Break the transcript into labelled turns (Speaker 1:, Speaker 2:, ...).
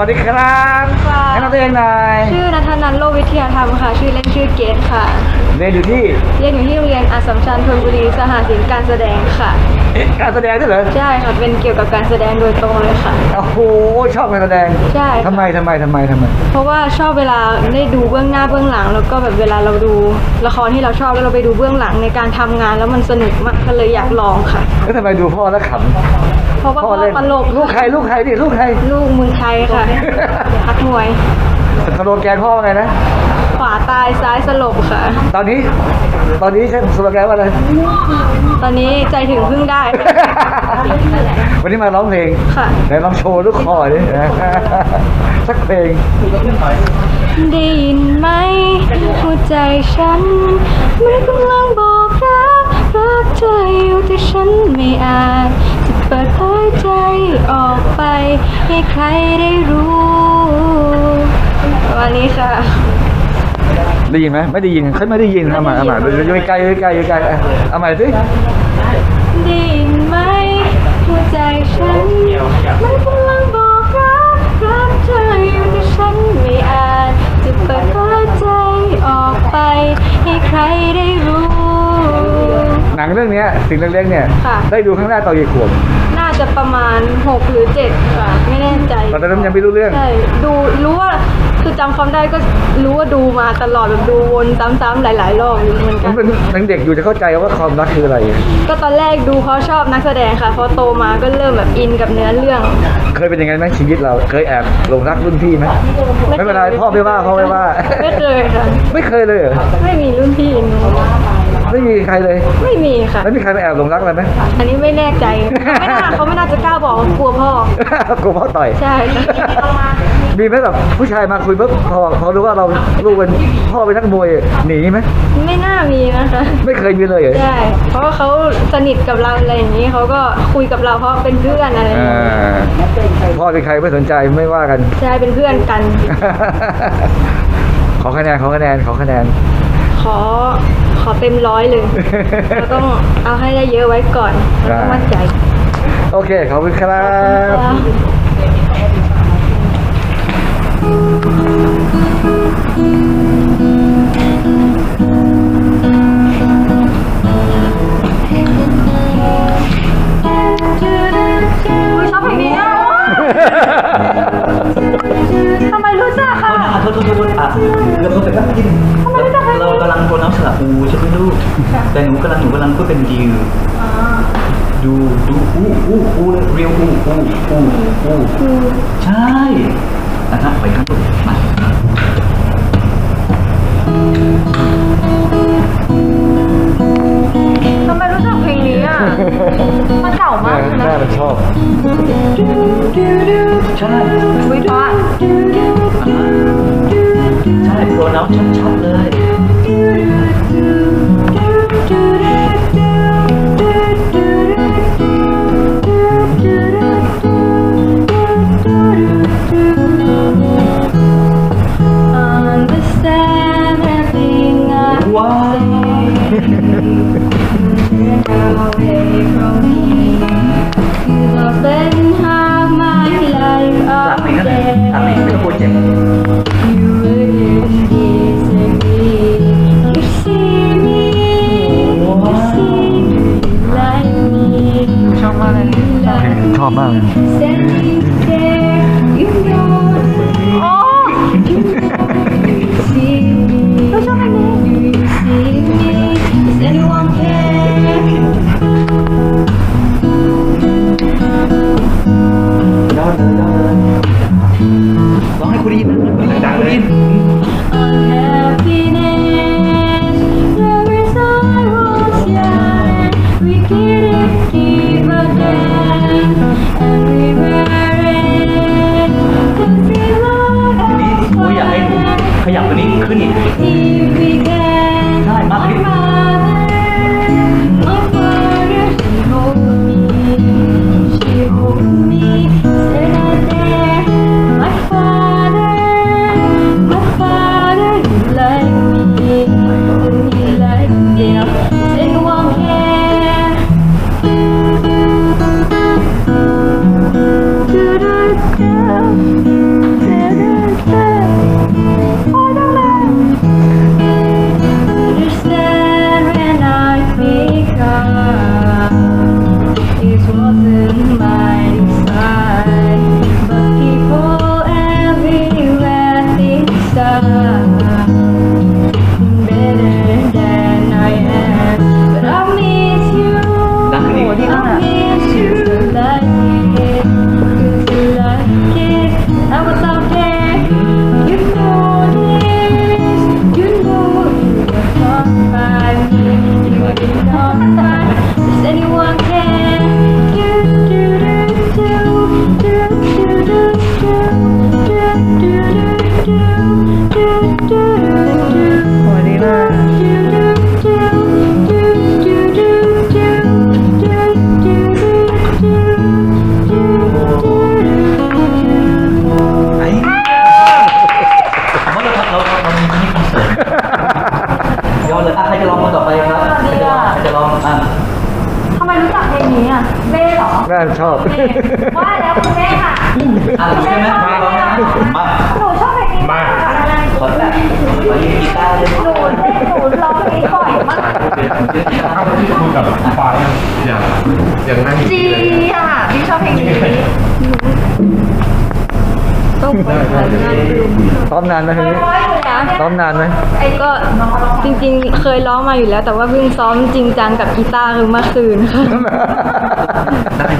Speaker 1: วัสดีครับ
Speaker 2: ค่ะ
Speaker 1: แนะนำตัวเองหน่อย
Speaker 2: ชื่อนัทนันโลวิทยาธรรมค่ะ ชื่อเล่นชื่อเกตค่ะ
Speaker 1: เรียนอยู่ที่
Speaker 2: เรียนอยู่ที่โรงเรียนอัสสัมชัญธนบุรีสหศิลป์การแสดงค่ะ
Speaker 1: เอ๊ะการแสดงด้วยเหรอ
Speaker 2: ใช่ค่ะ เป็นเกี่ยวกับการแสดงโดยตรงเลยค่ะ
Speaker 1: โอ้โห ชอบการแสดง
Speaker 2: ใช่ค่ะ
Speaker 1: ทำไมทำไมทำไมทำไม
Speaker 2: เพราะว่าชอบเวลาได้ดูเบื้องหน้าเบื้องหลัง แล้วก็แบบเวลาเราดูละครที่เราชอบแล้วเราไปดูเบื้องหลังในการทำงาน แล้วมันสนุกมากก็เลยอยากลองค่ะ
Speaker 1: แล้วทำไมดูพ่อแล้วข
Speaker 2: เพราะว่าำ
Speaker 1: พ่อ
Speaker 2: พ่อ
Speaker 1: เล่น
Speaker 2: ตลก
Speaker 1: ลูกใครลูกใครดิลูกใคร
Speaker 2: ลูกเมืองไทยค่ะพักมวย
Speaker 1: สโลแกนพ่อว่าไงนะ
Speaker 2: ขวาตายซ้ายสลบค่ะ
Speaker 1: ตอนนี้ ตอนนี้ใช้สโลแกนว่าอะไร
Speaker 2: ตอนนี้ใจถึงพึ่งได้
Speaker 1: วันนี้มาร้องเพลง
Speaker 2: ค่ะ
Speaker 1: ไหนลองโชว์ลูกคอดิสักเพลง
Speaker 2: ได้ยินไหมหัวใจฉันมันกำลังบอกรักรักเธออยู่แต่ฉันไม่อาจจะเปิดเผย ใจออกไปให้ใครได้รู้วันนี้ค่ะ
Speaker 1: ได้ยินไหมไม่ได้ยินเขาไม่ได้ยินเอาใหม่เอาใหม่อยู่ใกล้อยู่ใกล้อยู่ใกล้อะเอาใหม่สิ
Speaker 2: ได้ยินไหมหัวใจฉันมันกำลังบอกรักรักเธออยู่แต่ฉันไม่อาจจะเปิดเผยใจออกไปให้ใครได้รู้
Speaker 1: หนังเรื่องเนี้ยสิ่งเล็กๆเนี่ย
Speaker 2: ค่ะ
Speaker 1: ได้ดูครั้งแรกตอนกี่ขวบ
Speaker 2: น่า จะประมาณ6หรือ7ค่ะไม่แน่ใจ
Speaker 1: ตอนนั้นยังไม่รู้เรื่อง
Speaker 2: ใช่ดูรู้ว่าคือจำความได้ก็รู้ว่าดูมาตลอดแบบดูวนซ้ำๆหลาย ๆ รอบอยู่เหมือนกั
Speaker 1: มันนเป็นยังเด็กอยู่จะเข้าใจว่าความรักคืออะไร
Speaker 2: ก็ตอนแรกดูเพราะชอบนักแสดงค่ะพอโตมาก็เริ่มแบบอินกับเนื้อเรื่อง
Speaker 1: เคยเป็นอย่างนั้นไหมชีวิตเรา เคยแอบหลงรักรุ่นพี่ไหมไม่เป็นไรพ่อไม่ว่าพ่อไม่ว่า
Speaker 2: ไม่เคยค่ะ
Speaker 1: ไม่เคยเลยเหรอ
Speaker 2: ไม่มีรุ่นพี่หนู
Speaker 1: ไม่มีใครเลย
Speaker 2: ไม่มีค่ะ
Speaker 1: แล้วมีใครมาแอบหลงรักอะไรไหม
Speaker 2: อันนี้ไม่แน่ใจ ไม่น่าเขาไม่น่าจะกล้าบอกกลัวพ่อ
Speaker 1: กลัวพ่อต่อย
Speaker 2: ใช่ค่ะ
Speaker 1: มีไหมแบบผู้ชายมาคุยปุ๊บพอพอรู้ว่าเราลูกเป็นพ่อเป็นนักมวยหนีไหม
Speaker 2: ไม่น่ามีนะคะ
Speaker 1: ไม่เคยมีเลยเหรอ
Speaker 2: ใช่เพราะว่าเขาสนิทกับเราอะไรอย่างนี้เขาก็คุยกับเราเพราะเป็นเพื่อนอะไรอย่าง
Speaker 1: อ่า
Speaker 2: นี้
Speaker 1: พ่อเป็นใครไม่สนใจไม่ว่ากัน
Speaker 2: ใช่เป็นเพื่อนกัน
Speaker 1: ขอคะแนนขอคะแนนขอคะแนน
Speaker 2: ขอข อเต็มร้อยเลยเราต้องเอาให้ได้เยอะไว้ก่อนเราต้องมั่นใจ
Speaker 1: โอเค ขอบคุณครับ
Speaker 2: อุ๊ย
Speaker 3: ใช่ไหมลูก แต่หนูกำลังหนูกำลังพูดเป็นดิวดูดูอู้อู้อู้เรียวอู้อู้อู้อู้ใช่นะฮะไปครับลูกมา
Speaker 2: ทำไมรู้จักเพลงนี้อะ มันเก่ามากเลย
Speaker 1: แม่
Speaker 2: นะ
Speaker 1: มันชอบ
Speaker 3: ใช่
Speaker 2: วิเพราะ
Speaker 3: ใช่โปรน้ำชัดๆเลย
Speaker 2: ชอบ
Speaker 3: มา
Speaker 2: กเลยชอ คน
Speaker 3: เล
Speaker 2: ย
Speaker 3: อะใครจะลอ
Speaker 2: ง
Speaker 3: คนต่อไปครับ
Speaker 2: ใครจะ
Speaker 1: ลองใครจะลองอะทำไมรู้จั
Speaker 2: กเพลงนี้อะเบ้เหรอน่า
Speaker 1: ชอบ
Speaker 2: ว่าแล้วคุณแม่ค่ะ
Speaker 3: อะคุณแม่มามา
Speaker 2: หนูชอบเพลงนี้มาค
Speaker 3: นละมากีตาร์เลย
Speaker 2: หนูหนูร้องเพลงบ่อยมาก
Speaker 3: ที่
Speaker 4: คุยกับฟ้าอย่างอย่างนั่งจี
Speaker 2: อะพี่ชอบเพลงนี้ต้องไปทำงานดู
Speaker 1: ซ้อมนานไหมทีนี้ ซ้อมนานไหม
Speaker 2: ไอ้ก็จริงๆ เคยร้องมาอยู่แล้ว แต่ว่าเพิ่งซ้อมจริงจังกับกีตาร์คือเมื่อคืนค่ะ
Speaker 3: ได้